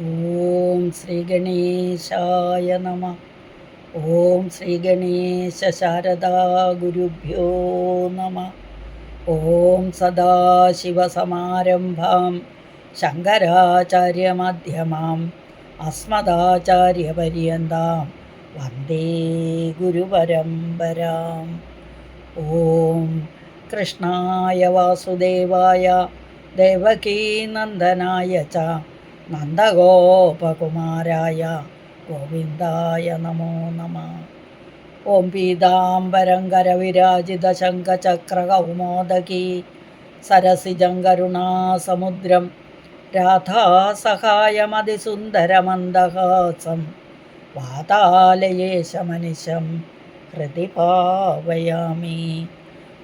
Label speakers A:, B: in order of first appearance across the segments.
A: ഓം ശ്രീ ഗണേശായ നമ. ഓം ശ്രീ ഗണേശ ശാരദാ ഗുരുഭ്യോ നമ. ഓം സദാശിവസമാരംഭാം ശങ്കരാചാര്യമധ്യമാം. അസ്മദാചാര്യപര്യന്താം. വന്ദേ ഗുരുപരമ്പരാം. ഓം കൃഷ്ണായ വാസുദേവായ ദേവകീനന്ദനായ ച. നന്ദഗോപകുമാരായ ഗോവിന്ദായ നമോ നമ. ഓം പീതാംബരം കരവിരാജിത ശംഖചക്രകൗമോദകീ സരസിജം കരുണാസമുദ്രം രാധാസഹായമതിസുന്ദരമന്ദഹാസം. വാതാലയേശമനിശം ഹൃദി പാവയാമി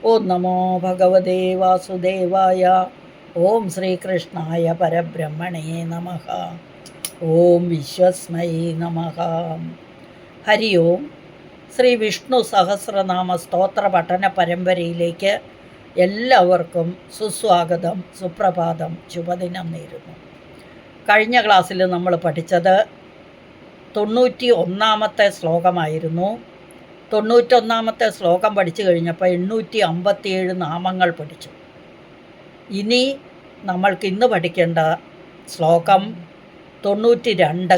A: ഓം നമോ ഭഗവതേ വാസുദേവായ ഓം ശ്രീകൃഷ്ണായ പരബ്രഹ്മണേ നമ. ഓം വിശ്വസ്മൈ നമ. ഹരി ഓം. ശ്രീ വിഷ്ണു സഹസ്രനാമ സ്തോത്ര പഠന പരമ്പരയിലേക്ക് എല്ലാവർക്കും സുസ്വാഗതം സുപ്രഭാതം ശുഭദിനം നേരുന്നു. കഴിഞ്ഞ ക്ലാസ്സിൽ നമ്മൾ പഠിച്ചത് തൊണ്ണൂറ്റി ഒന്നാമത്തെ ശ്ലോകമായിരുന്നു. തൊണ്ണൂറ്റൊന്നാമത്തെ ശ്ലോകം പഠിച്ചു കഴിഞ്ഞപ്പോൾ എണ്ണൂറ്റി അമ്പത്തിയേഴ് നാമങ്ങൾ പഠിച്ചു. ഇനി നമ്മൾക്ക് ഇന്ന് പഠിക്കേണ്ട ശ്ലോകം തൊണ്ണൂറ്റി രണ്ട്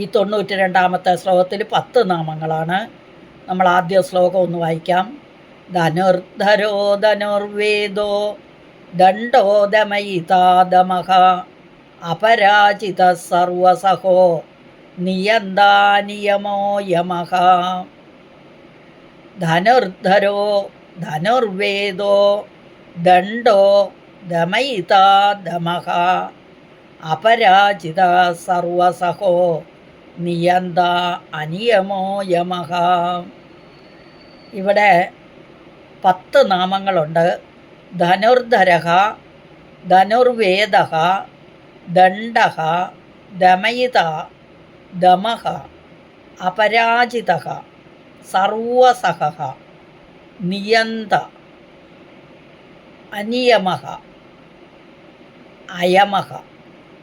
A: ഈ തൊണ്ണൂറ്റി രണ്ടാമത്തെ ശ്ലോകത്തിൽ പത്ത് നാമങ്ങളാണ്. നമ്മൾ ആദ്യ ശ്ലോകം ഒന്ന് വായിക്കാം. ധനുർധരോ ധനുർവേദോ ദണ്ഡോദമയിതാദമഹ അപരാജിത സർവസഹോ നിയന്താനിയമോ യമഹ. ധനുർധരോ ധനുർവേദോ ദണ്ഡോ ദമയിതാ ദമഹ. അപരാജിത സർവസഹോ. നിയന്ത അനിയമോ യമഹ. ഇവിടെ പത്ത് നാമങ്ങളുണ്ട്. ധനുർധരഹ ധനുർവേദ ദണ്ഡ ദമയിത ദമഹ അപരാജിത സർവസഹ നിയന്ത. അനിയമഹ. അയമഹ.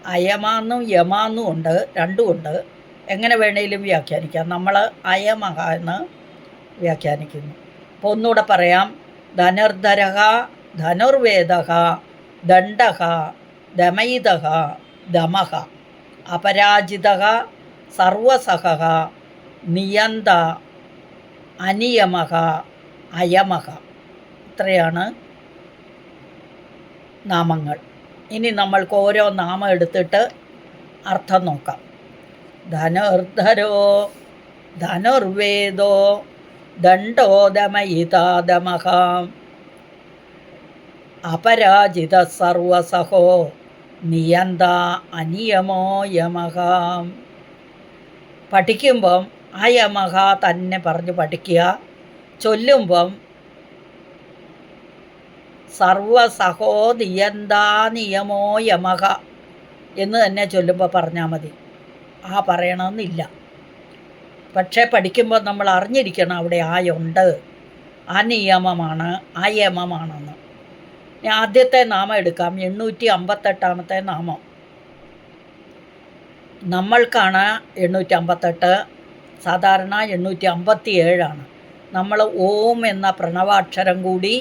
A: അയമാന്നും യമാന്നും ഉണ്ട് രണ്ടുമുണ്ട് എങ്ങനെ വേണേലും വ്യാഖ്യാനിക്കാം. നമ്മൾ അയമഹ എന്ന് വ്യാഖ്യാനിക്കുന്നു. അപ്പോൾ ഒന്നുകൂടെ പറയാം. ധനുർധരഹ ധനുർവേദ ദണ്ഡഹ ദമയിതഹ ദമഹ. അപരാജിത സർവസഹ നിയന്ത അനിയമഹ അയമഹ. ഇത്രയാണ് നാമങ്ങൾ. ഇനി നമ്മൾക്ക് ഓരോ നാമം എടുത്തിട്ട് അർത്ഥം നോക്കാം. ധനുർധരോ ധനുർവേദോ ദണ്ഡോദമയിതാദമഹ അപരാജിത സർവസഹോ നിയന്ത അനിയമോ യമഹ. പഠിക്കുമ്പം ആ യമഹ തന്നെ പറഞ്ഞ് പഠിക്കുക. ചൊല്ലുമ്പം സർവസഹോ നിയന്താ നിയമോ യമഹ എന്ന് തന്നെ ചൊല്ലുമ്പോൾ പറഞ്ഞാൽ മതി. ആ പറയണമെന്നില്ല പക്ഷേ പഠിക്കുമ്പോൾ നമ്മൾ അറിഞ്ഞിരിക്കണം അവിടെ ആയുണ്ട്. ആ നിയമമാണ് ആ യമമാണെന്ന് ആദ്യത്തെ നാമം എടുക്കാം. എണ്ണൂറ്റി അമ്പത്തെട്ടാമത്തെ നാമം. നമ്മൾക്കാണ് എണ്ണൂറ്റി അമ്പത്തെട്ട് സാധാരണ എണ്ണൂറ്റി അമ്പത്തി ഏഴാണ് നമ്മൾ ഓം എന്ന പ്രണവാക്ഷരം കൂടി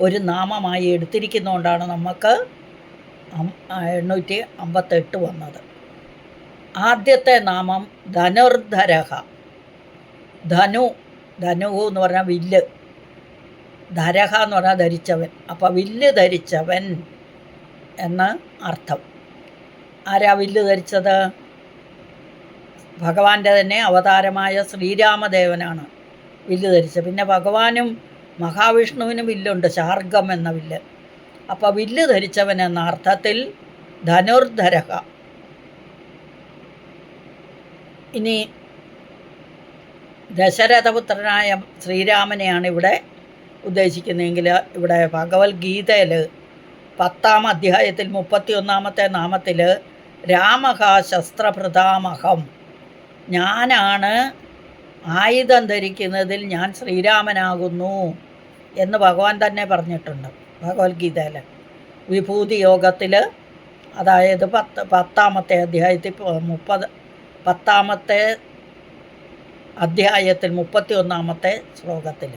A: ഒരു നാമമായി എടുത്തിരിക്കുന്നതുകൊണ്ടാണ് നമുക്ക് എണ്ണൂറ്റി അമ്പത്തെട്ട് വന്നത്. ആദ്യത്തെ നാമം ധനുർധരഹ. ധനു ധനു എന്ന് പറഞ്ഞാൽ വില്ല്. ധരഹ എന്ന് പറഞ്ഞാൽ ധരിച്ചവൻ. അപ്പോൾ വില്ല് ധരിച്ചവൻ എന്ന് അർത്ഥം. ആരാ വില്ല് ധരിച്ചത്? ഭഗവാന്റെ തന്നെ അവതാരമായ ശ്രീരാമദേവനാണ് വില്ല് ധരിച്ചത്. പിന്നെ ഭഗവാനും മഹാവിഷ്ണുവിനും വില്ലുണ്ട് ശാർഗം എന്ന വില്ല്. അപ്പോൾ വില്ല് ധരിച്ചവൻ എന്ന അർത്ഥത്തിൽ ധനുർധരഹ. ഇനി ദശരഥപുത്രനായ ശ്രീരാമനെയാണ് ഇവിടെ ഉദ്ദേശിക്കുന്നതെങ്കിൽ ഇവിടെ ഭഗവത്ഗീതയിൽ പത്താം അധ്യായത്തിൽ മുപ്പത്തി ഒന്നാമത്തെ നാമത്തിൽ രാമഹ ഞാനാണ് ആയുധം ധരിക്കുന്നതിൽ ഞാൻ ശ്രീരാമനാകുന്നു എന്ന് ഭഗവാൻ തന്നെ പറഞ്ഞിട്ടുണ്ട് ഭഗവത്ഗീതയിൽ. വിഭൂതി യോഗത്തിൽ അതായത് പത്ത് പത്താമത്തെ അധ്യായത്തിൽ മുപ്പത് പത്താമത്തെ അധ്യായത്തിൽ മുപ്പത്തി ഒന്നാമത്തെ ശ്ലോകത്തിൽ.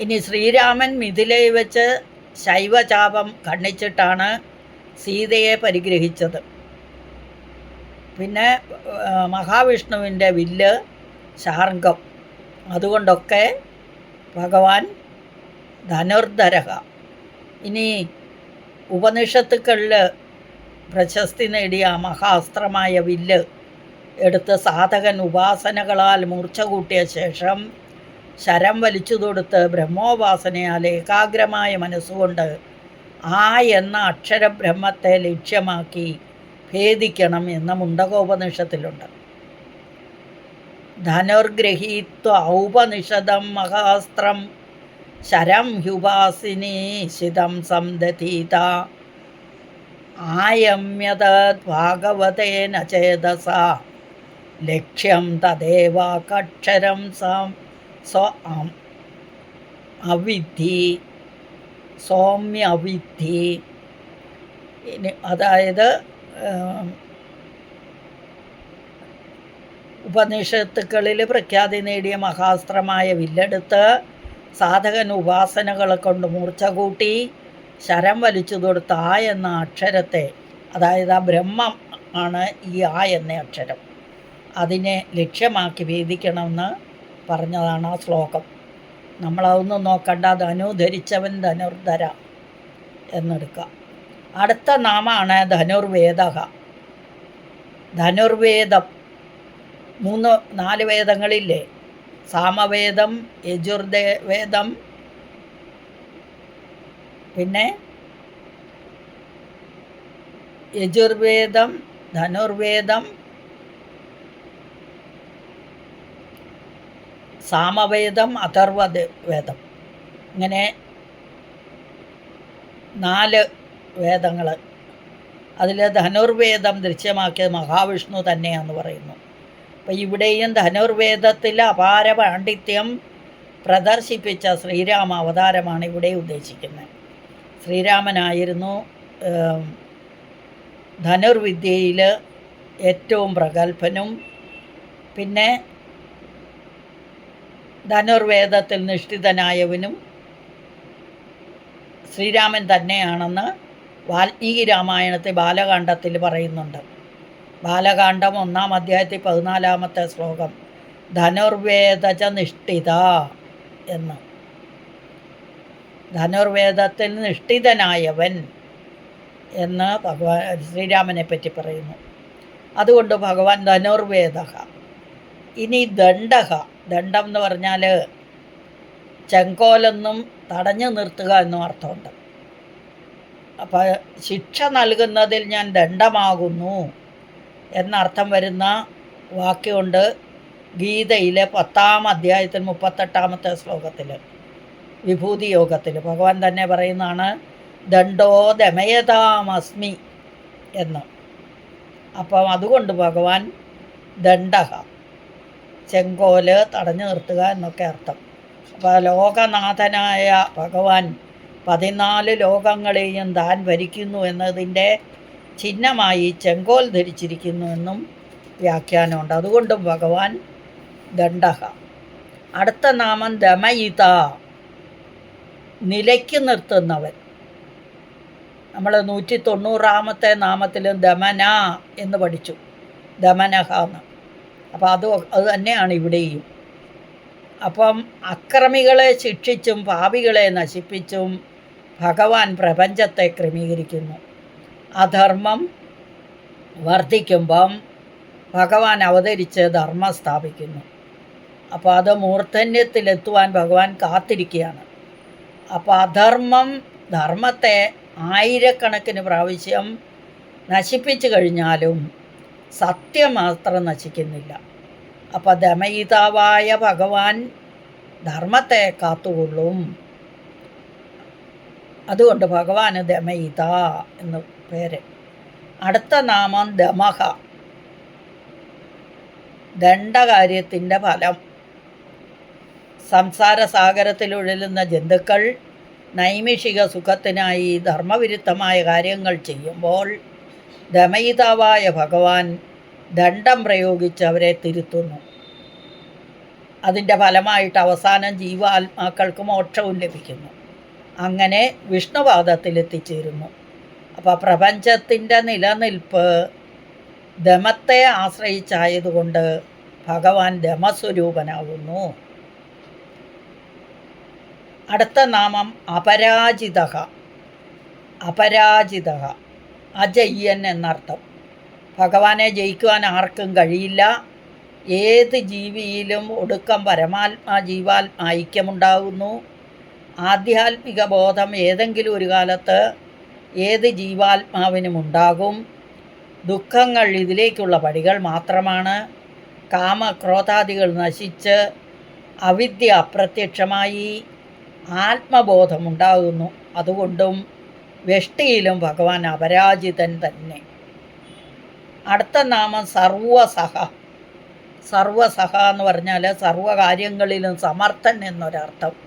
A: ഇനി ശ്രീരാമൻ മിഥിലയിൽ വെച്ച് ശൈവചാപം ഖണ്ഡിച്ചിട്ടാണ് സീതയെ പരിഗ്രഹിച്ചത്. പിന്നെ മഹാവിഷ്ണുവിന്റെ വില്ല് ശാർഗം. അതുകൊണ്ടൊക്കെ ഭഗവാൻ ധനുർധരഹ. ഇനി ഉപനിഷത്തുക്കളിൽ പ്രശസ്തി നേടിയ മഹാസ്ത്രമായ വില്ല് എടുത്ത് സാധകൻ ഉപാസനകളാൽ മൂർച്ച കൂട്ടിയ ശേഷം ശരം വലിച്ചു തൊടുത്ത് ബ്രഹ്മോപാസനയാൽ ഏകാഗ്രമായ മനസ്സുകൊണ്ട് ആ എന്ന അക്ഷരബ്രഹ്മത്തെ ലക്ഷ്യമാക്കി ഭേദിക്കണം എന്ന മുണ്ടകോപനിഷത്തിലുണ്ട്. ധനുർഗ്രഹീത്വ ഔപനിഷദം മഹാസ്ത്രം. ശരം ഹ്യുപാസിനീശിതം സംദധീത. ആയമ്യത ഭാഗവതേന ചേതസ. ലക്ഷ്യം തദേവാക്ഷരം സം സ്വ അവിദ്ധി സൗമ്യ അവിദ്ധി അതായത് ഉപനിഷത്തുക്കളിൽ പ്രഖ്യാതി നേടിയ മഹാസ്ത്രമായ വില്ലെടുത്ത് സാധകൻ ഉപാസനകളെ കൊണ്ട് മൂർച്ച കൂട്ടി ശരം വലിച്ചു കൊടുത്ത ആ എന്ന അക്ഷരത്തെ അതായത് ആ ബ്രഹ്മം ആണ് ഈ ആ എന്ന അക്ഷരം അതിനെ ലക്ഷ്യമാക്കി വേദിക്കണമെന്ന് പറഞ്ഞതാണ് ആ ശ്ലോകം. നമ്മളതൊന്നും നോക്കണ്ട ധനു ധരിച്ചവൻ ധനുർധര എന്നെടുക്കുക അടുത്ത നാമമാണ് ധനുർവേദ. ധനുർവേദം മൂന്ന് നാല് വേദങ്ങളില്ലേ? സാമവേദം യജുർദേ വേദം പിന്നെ യജുർവേദം ധനുർവേദം സാമവേദം അഥർവ വേദം ഇങ്ങനെ നാല് വേദങ്ങൾ അതിൽ ധനുർവേദം ദൃശ്യമാക്കിയത് മഹാവിഷ്ണു തന്നെയാണെന്ന് പറയുന്നു. അപ്പം ഇവിടെയും ധനുർവേദത്തിൽ അപാര പാണ്ഡിത്യം പ്രദർശിപ്പിച്ച ശ്രീരാമ അവതാരമാണ് ഇവിടെ ഉദ്ദേശിക്കുന്നത്. ശ്രീരാമനായിരുന്നു ധനുർവിദ്യയിൽ ഏറ്റവും പ്രഗത്ഭനും. പിന്നെ ധനുർവേദത്തിൽ നിഷ്ഠിതനായവനും ശ്രീരാമൻ തന്നെയാണെന്ന് വാൽമീകി രാമായണത്തെ ബാലകാണ്ഡത്തിൽ പറയുന്നുണ്ട്. ബാലകാണ്ഡം ഒന്നാം അധ്യായത്തിൽ പതിനാലാമത്തെ ശ്ലോകം. ധനുർവേദജ നിഷ്ഠിത എന്ന്. ധനുർവേദത്തിൽ നിഷ്ഠിതനായവൻ എന്ന് ഭഗവാൻ ശ്രീരാമനെ പറ്റി പറയുന്നു. അതുകൊണ്ട് ഭഗവാൻ ധനുർവേദ ഇനി ദണ്ഡഹ ദണ്ഡം എന്ന് പറഞ്ഞാൽ ചെങ്കോലൊന്നും തടഞ്ഞു നിർത്തുക എന്നും അർത്ഥമുണ്ട്. അപ്പോൾ ശിക്ഷ നൽകുന്നതിൽ ഞാൻ ദണ്ഡമാകുന്നു. എന്നർത്ഥം വരുന്ന വാക്യമുണ്ട് ഗീതയിലെ പത്താം അധ്യായത്തിൽ മുപ്പത്തെട്ടാമത്തെ ശ്ലോകത്തിൽ വിഭൂതി യോഗത്തിൽ. ഭഗവാൻ തന്നെ പറയുന്നതാണ് ദണ്ഡോ ദമയതാമസ്മി എന്ന്. അപ്പം അതുകൊണ്ട് ഭഗവാൻ ദണ്ഡഹ ചെങ്കോൽ തടഞ്ഞു നിർത്തുക എന്നൊക്കെ അർത്ഥം. അപ്പോൾ ലോകനാഥനായ ഭഗവാൻ പതിനാല് ലോകങ്ങളെയും താൻ ഭരിക്കുന്നു എന്നതിന്റെ ചിഹ്നമായി ചെങ്കോൽ ധരിച്ചിരിക്കുന്നു എന്നും വ്യാഖ്യാനമുണ്ട്. അതുകൊണ്ടും ഭഗവാൻ ദണ്ഡഹ. അടുത്ത നാമം ദമയിത. നിലയ്ക്ക് നിർത്തുന്നവൻ. നമ്മൾ നൂറ്റി തൊണ്ണൂറാമത്തെ നാമത്തിലും ദമന എന്ന് പഠിച്ചു. ദമനഹ എന്ന് അപ്പോൾ അത് അത് തന്നെയാണ് ഇവിടെയും. അപ്പം അക്രമികളെ ശിക്ഷിച്ചും പാപികളെ നശിപ്പിച്ചും ഭഗവാൻ പ്രപഞ്ചത്തെ ക്രമീകരിക്കുന്നു. അധർമ്മം വർദ്ധിക്കുമ്പം ഭഗവാൻ അവതരിച്ച് ധർമ്മം സ്ഥാപിക്കുന്നു. അപ്പോൾ അത് മൂർധന്യത്തിലെത്തുവാൻ ഭഗവാൻ കാത്തിരിക്കുകയാണ്. അപ്പോൾ അധർമ്മം ധർമ്മത്തെ ആയിരക്കണക്കിന് പ്രാവശ്യം നശിപ്പിച്ചു കഴിഞ്ഞാലും സത്യം മാത്രം നശിക്കുന്നില്ല. അപ്പോൾ ദമയിതാവായ ഭഗവാൻ ധർമ്മത്തെ കാത്തുകൊള്ളും. അതുകൊണ്ട് ഭഗവാന് ദമയിത എന്ന് പേര്. അടുത്ത നാമം ദമഹ. ദണ്ഡകാര്യത്തിന്റെ ഫലം. സംസാര സാഗരത്തിൽ ഉഴലുന്ന ജന്തുക്കൾ നൈമിഷിക സുഖത്തിനായി ധർമ്മവിരുദ്ധമായ കാര്യങ്ങൾ ചെയ്യുമ്പോൾ ദമയിതാവായ ഭഗവാൻ ദണ്ഡം പ്രയോഗിച്ച് അവരെ തിരുത്തുന്നു. അതിന്റെ ഫലമായിട്ട് അവസാനം ജീവാത്മാക്കൾക്ക് മോക്ഷവും ലഭിക്കുന്നു. അങ്ങനെ വിഷ്ണുപാദത്തിലെത്തിച്ചേരുന്നു അപ്പോൾ പ്രപഞ്ചത്തിന്റെ നിലനിൽപ്പ് ദമത്തെ ആശ്രയിച്ചായതുകൊണ്ട് ഭഗവാൻ ദമസ്വരൂപനാകുന്നു അടുത്ത നാമം അപരാജിത. അപരാജിത. അജയ്യൻ എന്നർത്ഥം. ഭഗവാനെ ജയിക്കുവാൻ ആർക്കും കഴിയില്ല. ഏത് ജീവിയിലും ഒടുക്കം പരമാത്മാ ജീവാത്മാ ഐക്യമുണ്ടാകുന്നു. ആധ്യാത്മിക ബോധം ഏതെങ്കിലും ഒരു കാലത്ത് ഏത് ജീവാത്മാവിനും ഉണ്ടാകും. ദുഃഖങ്ങൾ ഇതിലേക്കുള്ള പടികൾ മാത്രമാണ്. കാമക്രോധാദികൾ നശിച്ച് അവിദ്യ അപ്രത്യക്ഷമായി. ആത്മബോധമുണ്ടാകുന്നു അതുകൊണ്ടും വെഷ്ടിയിലും ഭഗവാൻ അപരാജിതൻ തന്നെ. അടുത്ത നാമം സർവസഹ. സർവസഹ എന്ന് പറഞ്ഞാൽ സർവകാര്യങ്ങളിലും സമർത്ഥൻ എന്നൊരർത്ഥം.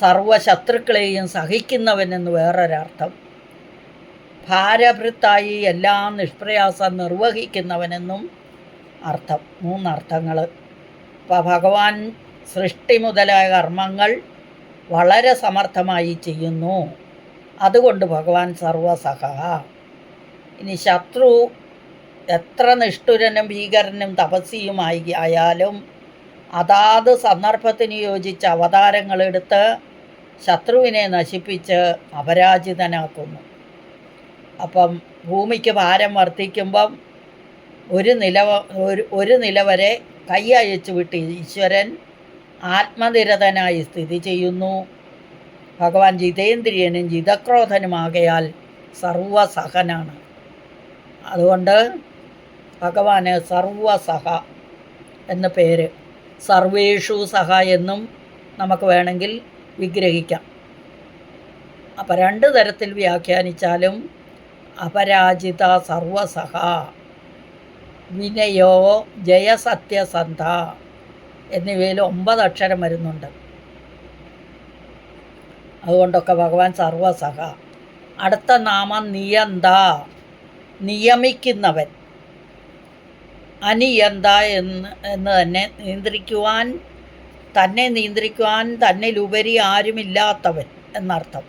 A: സർവശത്രുക്കളെയും സഹിക്കുന്നവനെന്ന് വേറൊരർത്ഥം. ഭാരഭൃത്തായി എല്ലാം നിഷ്പ്രയാസം നിർവഹിക്കുന്നവനെന്നും അർത്ഥം. മൂന്നർത്ഥങ്ങൾ അപ്പോൾ ഭഗവാൻ സൃഷ്ടി മുതലായ കർമ്മങ്ങൾ വളരെ സമർത്ഥമായി ചെയ്യുന്നു. അതുകൊണ്ട് ഭഗവാൻ സർവസഹ. ഇനി ശത്രു എത്ര നിഷ്ഠുരനും ഭീകരനും തപസ്സിയുമായി ആയാലും അതാത് സന്ദർഭത്തിന് യോജിച്ച അവതാരങ്ങളെടുത്ത് ശത്രുവിനെ നശിപ്പിച്ച് അപരാജിതനാക്കുന്നു. അപ്പം ഭൂമിക്ക് ഭാരം വർദ്ധിക്കുമ്പം ഒരു നില ഒരു ഒരു നില വരെ കൈ അയച്ചു വിട്ട് ഈശ്വരൻ ആത്മനിരതനായി സ്ഥിതി ചെയ്യുന്നു. ഭഗവാൻ ജിതേന്ദ്രിയനും ജിതക്രോധനുമാകയാൽ സർവസഹനാണ്. അതുകൊണ്ട് ഭഗവാന് സർവസഹ എന്ന പേര്. സർവേഷു സഹ എന്നും നമുക്ക് വേണമെങ്കിൽ വിഗ്രഹിക്കാം. അപ്പം രണ്ട് തരത്തിൽ വ്യാഖ്യാനിച്ചാലും അപരാജിത സർവസഹ വിനയോ ജയസത്യസന്ധ എന്നിവയിൽ ഒമ്പത് അക്ഷരം വരുന്നുണ്ട്. അതുകൊണ്ടൊക്കെ ഭഗവാൻ സർവസഹ. അടുത്ത നാമം നിയന്ത നിയമിക്കുന്നവൻ. അനിയന്ത എന്ന് എന്ന് തന്നെ നിയന്ത്രിക്കുവാൻ തന്നെ നിയന്ത്രിക്കുവാൻ തന്നിലുപരി ആരുമില്ലാത്തവൻ എന്നർത്ഥം.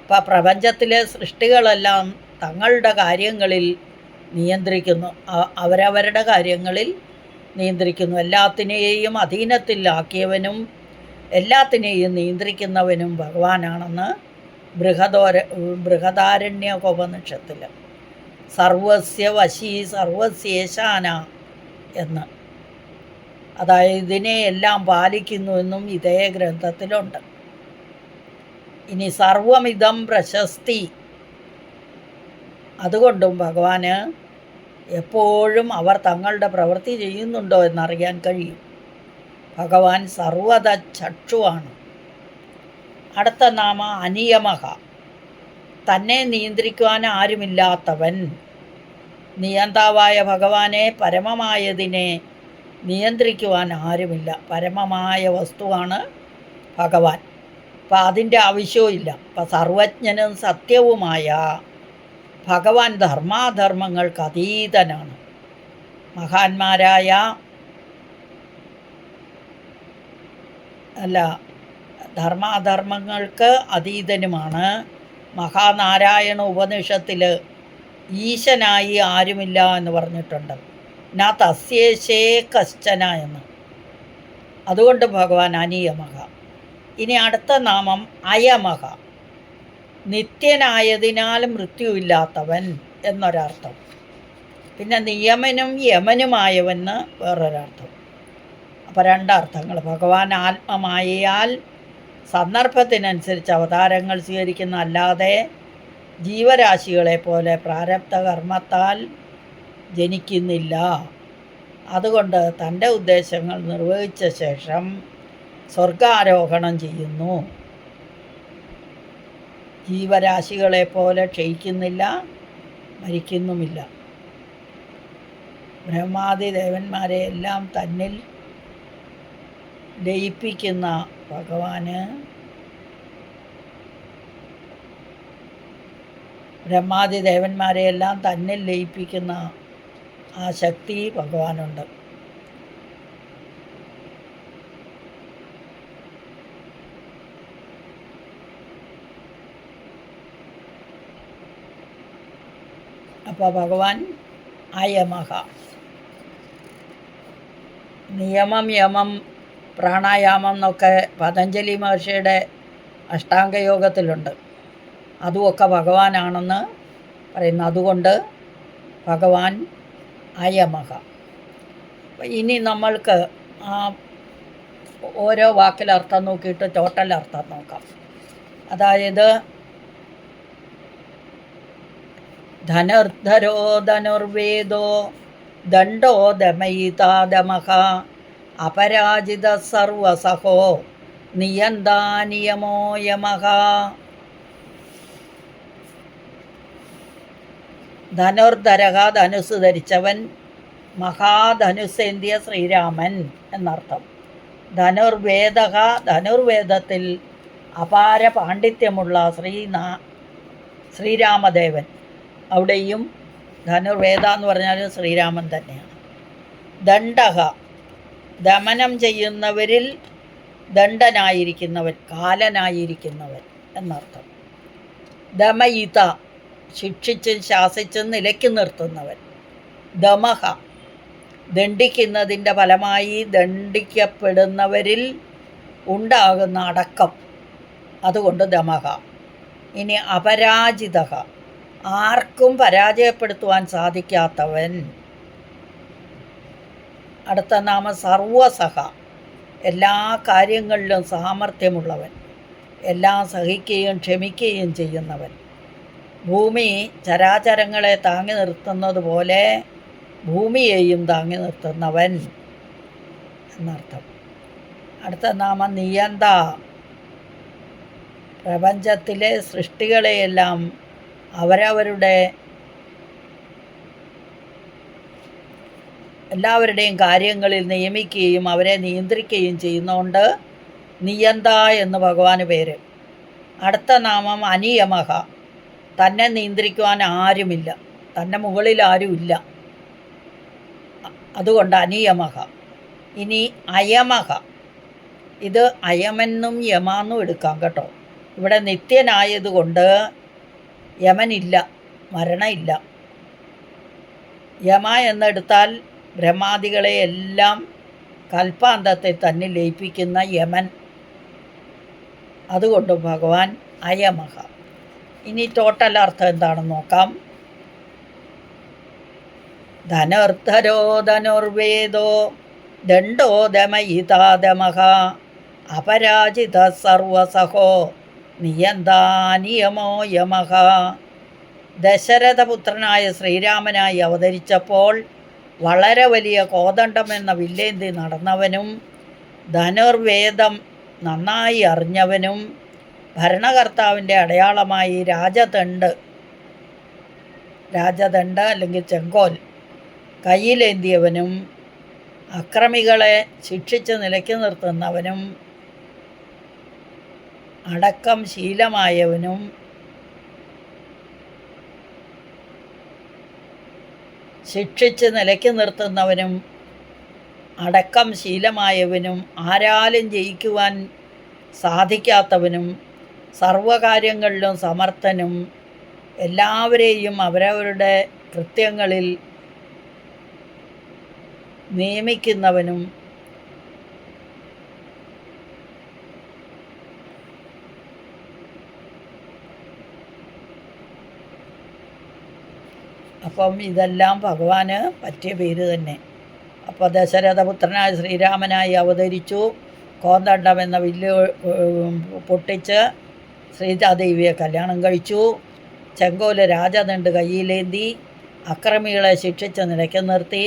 A: ഇപ്പം പ്രപഞ്ചത്തിലെ സൃഷ്ടികളെല്ലാം തങ്ങളുടെ കാര്യങ്ങളിൽ നിയന്ത്രിക്കുന്നു. അവരവരുടെ കാര്യങ്ങളിൽ നിയന്ത്രിക്കുന്നു. എല്ലാത്തിനെയും അധീനത്തിലാക്കിയവനും എല്ലാത്തിനെയും നിയന്ത്രിക്കുന്നവനും ഭഗവാനാണെന്ന് ബൃഹദോര ബൃഹദാരണ്യ ബൃഹദാരണ്യകോപനിഷത്തിൽ സർവസ്യ വശി സർവസ്യേശാന എന്ന്. അതായത് ഇതിനെ എല്ലാം പാലിക്കുന്നു എന്നും ഇതേ ഗ്രന്ഥത്തിലുണ്ട്. ഇനി സർവമിതം പ്രശസ്തി. അതുകൊണ്ടും ഭഗവാന് എപ്പോഴും അവർ തങ്ങളുടെ പ്രവൃത്തി ചെയ്യുന്നുണ്ടോ എന്നറിയാൻ കഴിയും. ഭഗവാൻ സർവത ചക്ഷുവാണ്. അടുത്ത നാമ അനിയമഹ. തന്നെ നിയന്ത്രിക്കുവാൻ ആരുമില്ലാത്തവൻ. നിയന്താവായ ഭഗവാനെ പരമമായതിനെ നിയന്ത്രിക്കുവാൻ ആരുമില്ല. പരമമായ വസ്തുവാണ് ഭഗവാൻ. അപ്പം അതിന്റെ ആവശ്യവും ഇല്ല. അപ്പം സർവജ്ഞനും സത്യവുമായ ഭഗവാൻ ധർമാധർമ്മങ്ങൾക്ക് അതീതനാണ്. മഹാന്മാരായ അല്ല ധർമാധർമ്മങ്ങൾക്ക് അതീതനുമാണ്. മഹാനാരായണ ഉപനിഷത്തിൽ ഈശനായി ആരുമില്ല എന്ന് പറഞ്ഞിട്ടുണ്ട്. നാ തസ്യേശേ കശ്ചന എന്ന്. അതുകൊണ്ട് ഭഗവാൻ അനിയമഹ. ഇനി അടുത്ത നാമം അയമഹ. നിത്യനായതിനാൽ മൃത്യുവില്ലാത്തവൻ എന്നൊരർത്ഥം. പിന്നെ നിയമനും യമനുമായവെന്ന് വേറൊരർത്ഥം. അപ്പോൾ രണ്ടർത്ഥങ്ങൾ. ഭഗവാൻ ആത്മമായയാൽ സന്ദർഭത്തിനനുസരിച്ച് അവതാരങ്ങൾ സ്വീകരിക്കുന്ന അല്ലാതെ ജീവരാശികളെ പോലെ പ്രാരബ്ധ കർമ്മത്താൽ ജനിക്കുന്നില്ല. അതുകൊണ്ട് തന്റെ ഉദ്ദേശങ്ങൾ നിർവഹിച്ച ശേഷം സ്വർഗാരോഹണം ചെയ്യുന്നു. ജീവരാശികളെ പോലെ ക്ഷയിക്കുന്നില്ല മരിക്കുന്നുമില്ല. ബ്രഹ്മാദി ദേവന്മാരെ എല്ലാം തന്നിൽ ലയിപ്പിക്കുന്ന ഭഗവാന് ബ്രഹ്മാദി ദേവന്മാരെയെല്ലാം തന്നിൽ ലയിപ്പിക്കുന്ന ആ ശക്തി ഭഗവാനുണ്ട്. അപ്പോൾ ഭഗവാൻ അയമഹ. നിയമം യമം പ്രാണായാമം എന്നൊക്കെ പതഞ്ജലി മഹർഷിയുടെ അഷ്ടാംഗയോഗത്തിലുണ്ട്. അതുമൊക്കെ ഭഗവാനാണെന്ന് പറയുന്നു. അതുകൊണ്ട് ഭഗവാൻ അയമഹ. ഇനി നമ്മൾക്ക് ആ ഓരോ വാക്കിൽ അർത്ഥം നോക്കിയിട്ട് ടോട്ടൽ അർത്ഥം നോക്കാം. അതായത് ധനർദ്ധരോ ധനുർവേദോ ദണ്ഡോ ദമയിതാദമഹ അപരാജിത സർവസഹോ നിയന്താ നിയമോ യമഃ ധനുർധരക ധനുസ് ധരിച്ചവൻ മഹാധനുസേന്തിയ ശ്രീരാമൻ എന്നർത്ഥം. ധനുർവേദക ധനുർവേദത്തിൽ അപാര പാണ്ഡിത്യമുള്ള ശ്രീനാ ശ്രീരാമദേവൻ. അവിടെയും ധനുർവേദ എന്ന് പറഞ്ഞാൽ ശ്രീരാമൻ തന്നെയാണ്. ദണ്ഡക ദമനം ചെയ്യുന്നവരിൽ ദണ്ഡനായിരിക്കുന്നവൻ കാലനായിരിക്കുന്നവൻ എന്നർത്ഥം. ദമയിത ശിക്ഷിച്ചും ശാസിച്ചും നിലയ്ക്ക് നിർത്തുന്നവൻ. ദമഹ. ദണ്ഡിക്കുന്നതിന്റെ ഫലമായി ദണ്ഡിക്കപ്പെടുന്നവരിൽ ഉണ്ടാകുന്ന അടക്കം. അതുകൊണ്ട് ദമഹ. ഇനി അപരാജിത ആർക്കും പരാജയപ്പെടുത്തുവാൻ സാധിക്കാത്തവൻ. അടുത്ത നാമം സർവസഹ. എല്ലാ കാര്യങ്ങളിലും സാമർഥ്യമുള്ളവൻ. എല്ലാം സഹിക്കുകയും ക്ഷമിക്കുകയും ചെയ്യുന്നവൻ. ഭൂമി ചരാചരങ്ങളെ താങ്ങി നിർത്തുന്നത് പോലെ ഭൂമിയെയും താങ്ങി നിർത്തുന്നവൻ എന്നർത്ഥം. അടുത്ത നാമം നിയന്ത. പ്രപഞ്ചത്തിലെ സൃഷ്ടികളെയെല്ലാം അവരവരുടെ എല്ലാവരുടെയും കാര്യങ്ങളിൽ നിയമിക്കുകയും അവരെ നിയന്ത്രിക്കുകയും ചെയ്യുന്നതുകൊണ്ട് നിയന്ത എന്ന് ഭഗവാന് പേര്. അടുത്ത നാമം അനിയമഹ. തന്നെ നിയന്ത്രിക്കുവാൻ ആരുമില്ല. തന്നെ മുകളിൽ ആരുമില്ല അതുകൊണ്ട് അനിയമഹ. ഇനി അയമഹ. ഇത് അയമെന്നും യമാന്നും എടുക്കാം കേട്ടോ. ഇവിടെ നിത്യനായതുകൊണ്ട് യമനില്ല മരണമില്ല. യമ എന്നെടുത്താൽ ബ്രഹ്മാദികളെ എല്ലാം കൽപ്പാന്തത്തെ തന്നെ ലയിപ്പിക്കുന്ന യമൻ. അതുകൊണ്ട് ഭഗവാൻ അയമഹ. ഇനി ടോട്ടൽ അർത്ഥം എന്താണെന്ന് നോക്കാം. ധനർത്ഥരോ ധനുർവേദോ ദണ്ഡോ ദമയിതാദമഹ അപരാജിത സർവസഹോ നിയന്താ നിയമോ യമഹ. ദശരഥപുത്രനായ ശ്രീരാമനായി അവതരിച്ചപ്പോൾ വളരെ വലിയ കോദണ്ഡം എന്ന വില്ലേന്തി നടന്നവനും ധനുർവേദം നന്നായി അറിഞ്ഞവനും ഭരണകർത്താവിന്റെ അടയാളമായി രാജദണ്ഡ് രാജദണ്ഡ് അല്ലെങ്കിൽ ചെങ്കോൽ കയ്യിലേന്തിയവനും അക്രമികളെ ശിക്ഷിച്ച് നിലയ്ക്ക് നിർത്തുന്നവനും അടക്കം ശീലമായവനും ശിക്ഷിച്ച് നിലയ്ക്ക് നിർത്തുന്നവനും അടക്കം ശീലമായവനും ആരാലും ജയിക്കുവാൻ സാധിക്കാത്തവനും സർവകാര്യങ്ങളിലും സമർത്ഥനും എല്ലാവരെയും അവരവരുടെ കൃത്യങ്ങളിൽ നിയമിക്കുന്നവനും അപ്പം ഇതെല്ലാം ഭഗവാന് പറ്റിയ പേര് തന്നെ. അപ്പോൾ ദശരഥപുത്രനായ ശ്രീരാമനായി അവതരിച്ചു. കോന്തണ്ടം എന്ന വില്ല് പൊട്ടിച്ച് ശ്രീജാദേവിയെ കല്യാണം കഴിച്ചു. ചെങ്കോൽ രാജദണ്ട് കയ്യിലേന്തി അക്രമികളെ ശിക്ഷിച്ച് നിലയ്ക്ക് നിർത്തി.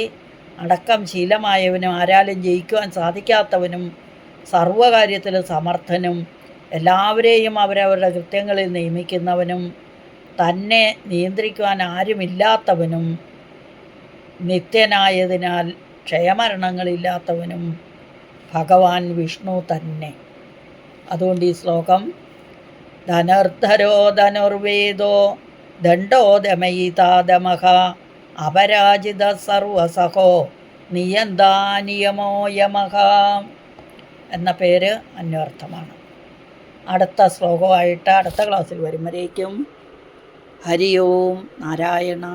A: അടക്കം ശീലമായവനും ആരാലും ജയിക്കുവാൻ സാധിക്കാത്തവനും സർവകാര്യത്തിൽ സമർത്ഥനും എല്ലാവരെയും അവരവരുടെ കൃത്യങ്ങളിൽ നിയമിക്കുന്നവനും തന്നെ നിയന്ത്രിക്കുവാൻ ആരുമില്ലാത്തവനും നിത്യനായതിനാൽ ക്ഷയമരണങ്ങളില്ലാത്തവനും ഭഗവാൻ വിഷ്ണു തന്നെ. അതുകൊണ്ട് ഈ ശ്ലോകം ധനുർധരോ ധനുർവേദോ ദണ്ഡോദമയിതാദമഹ അപരാജിത സർവസഹോ നിയന്താ നിയമോ യമഹ എന്ന പേര് അന്വർത്ഥമാണ്. അടുത്ത ശ്ലോകമായിട്ട് അടുത്ത ക്ലാസ്സിൽ വരുമ്പോഴേക്കും. ഹരി ഓം നാരായണ.